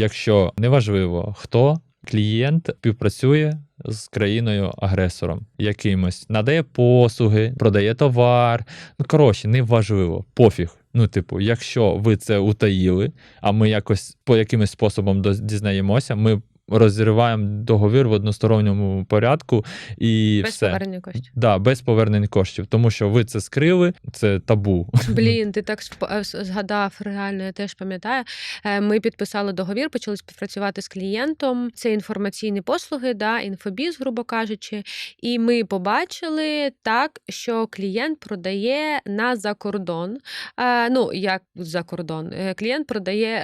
якщо неважливо хто. Клієнт співпрацює з країною агресором якимось, надає послуги, продає товар. Ну коротше, неважливо, пофіг. Ну, типу, якщо ви це утаїли, а ми якось по якимось способом дізнаємося, ми розриваємо договір в односторонньому порядку і Без все. повернення коштів. Да, без повернень коштів, тому що ви це скрили, це табу. Блін, ти так е, згадав, реально, я теж пам'ятаю. Е, Ми підписали договір, почали співпрацювати з клієнтом. Це інформаційні послуги, да, інфобіз, грубо кажучи. І ми побачили так, що клієнт продає на закордон. Е, Ну, як за кордон, клієнт продає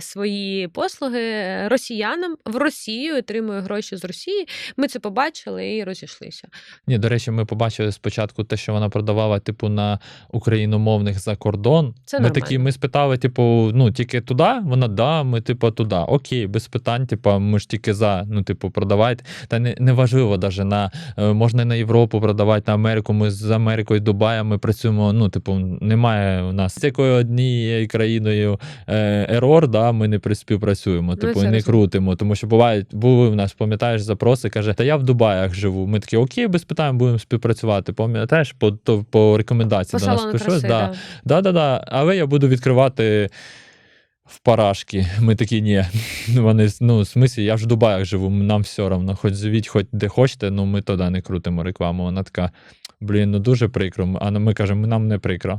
свої послуги росіянам в Росію, отримує гроші з Росії. Ми це побачили і розійшлися. Ні, до речі, ми побачили спочатку те, що вона продавала, типу, на україномовних за кордон. Це ми нормально. такі, ми спитали, типу, ну тільки туди. Вона да, ми типу туди. Окей, без питань. Типу, ми ж тільки за. Ну, типу, продавайте. Та не, не важливо даже на е, можна на Європу продавати, на Америку. Ми з Америкою, Дубаєм ми працюємо. Ну, типу, немає у нас з якою однією країною е, ерор, да, ми не співпрацюємо. Ну, Типу, не крутимо. Тому що бувають, були в нас, пам'ятаєш, запроси, каже, та я в Дубаях живу. Ми такі, окей, без питань будемо співпрацювати. Пам'ятаєш, по, то, по рекомендації до нас краси, Да. да. Да, да. Але я буду відкривати в парашки. Ми такі, ні. Вони, ну, в смислі, я ж в Дубаях живу, нам все одно. Хоч живіть, хоч де хочете, ну ми туди не крутимо рекламу. Вона така. Блін, ну дуже прикро. А ми кажемо, нам не прикро.